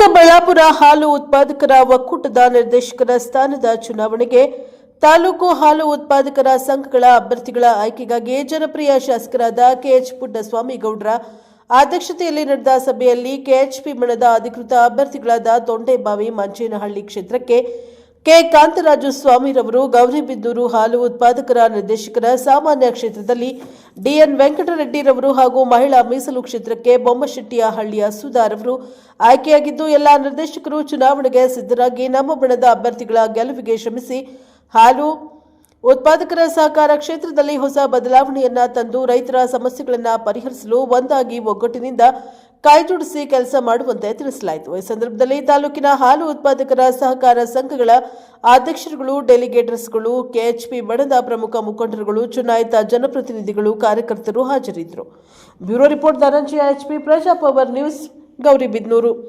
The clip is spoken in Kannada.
ಚಿಕ್ಕಬಳ್ಳಾಪುರ ಹಾಲು ಉತ್ಪಾದಕರ ಒಕ್ಕೂಟದ ನಿರ್ದೇಶಕರ ಸ್ಥಾನದ ಚುನಾವಣೆಗೆ ತಾಲೂಕು ಹಾಲು ಉತ್ಪಾದಕರ ಸಂಘಗಳ ಅಭ್ಯರ್ಥಿಗಳ ಆಯ್ಕೆಗಾಗಿ ಜನಪ್ರಿಯ ಶಾಸಕರಾದ ಕೆಎಚ್ ಪುಟ್ಟಸ್ವಾಮಿ ಗೌಡ್ರ ಅಧ್ಯಕ್ಷತೆಯಲ್ಲಿ ನಡೆದ ಸಭೆಯಲ್ಲಿ ಕೆಎಚ್ಪಿ ಮಣದ ಅಧಿಕೃತ ಅಭ್ಯರ್ಥಿಗಳಾದ ತೊಂಡೆಬಾವಿ ಮಂಚೇನಹಳ್ಳಿ ಕ್ಷೇತ್ರಕ್ಕೆ ಕೆ. ಕಾಂತರಾಜು ಸ್ವಾಮಿರವರು ಗೌರಿಬಿದ್ದೂರು ಹಾಲು ಉತ್ಪಾದಕರ ನಿರ್ದೇಶಕರ ಸಾಮಾನ್ಯ ಕ್ಷೇತ್ರದಲ್ಲಿ ಡಿಎನ್ ವೆಂಕಟರೆಡ್ಡಿರವರು ಹಾಗೂ ಮಹಿಳಾ ಮೀಸಲು ಕ್ಷೇತ್ರಕ್ಕೆ ಬೊಮ್ಮಶೆಟ್ಟಿಯ ಹಳ್ಳಿಯ ಸುಧಾರವರು ಆಯ್ಕೆಯಾಗಿದ್ದು, ಎಲ್ಲ ನಿರ್ದೇಶಕರು ಚುನಾವಣೆಗೆ ಸಿದ್ಧರಾಗಿ ನಮ್ಮ ಬಣದ ಅಭ್ಯರ್ಥಿಗಳ ಗೆಲುವಿಗೆ ಶ್ರಮಿಸಿ ಹಾಲು ಉತ್ಪಾದಕರ ಸಹಕಾರ ಕ್ಷೇತ್ರದಲ್ಲಿ ಹೊಸ ಬದಲಾವಣೆಯನ್ನ ತಂದು ರೈತರ ಸಮಸ್ಯೆಗಳನ್ನು ಪರಿಹರಿಸಲು ಒಂದಾಗಿ ಒಗ್ಗಟ್ಟಿನಿಂದ ಕೈಜೋಡಿಸಿ ಕೆಲಸ ಮಾಡುವಂತೆ ತಿಳಿಸಲಾಯಿತು. ಈ ಸಂದರ್ಭದಲ್ಲಿ ತಾಲೂಕಿನ ಹಾಲು ಉತ್ಪಾದಕರ ಸಹಕಾರ ಸಂಘಗಳ ಅಧ್ಯಕ್ಷರುಗಳು ಡೆಲಿಗೇಟರ್ಸ್ಗಳು ಕೆಎಚ್ಪಿ ಬಣದ ಪ್ರಮುಖ ಮುಖಂಡರುಗಳು, ಚುನಾಯಿತ ಜನಪ್ರತಿನಿಧಿಗಳು, ಕಾರ್ಯಕರ್ತರು ಹಾಜರಿದ್ದರು. ಬ್ಯೂರೋ ರಿಪೋರ್ಟ್ ಧನಂಜಯ, ಎಚ್ಪಿ ಪ್ರಜಾಪವರ್ ನ್ಯೂಸ್ ಗೌರಿಬಿದ್ನೂರು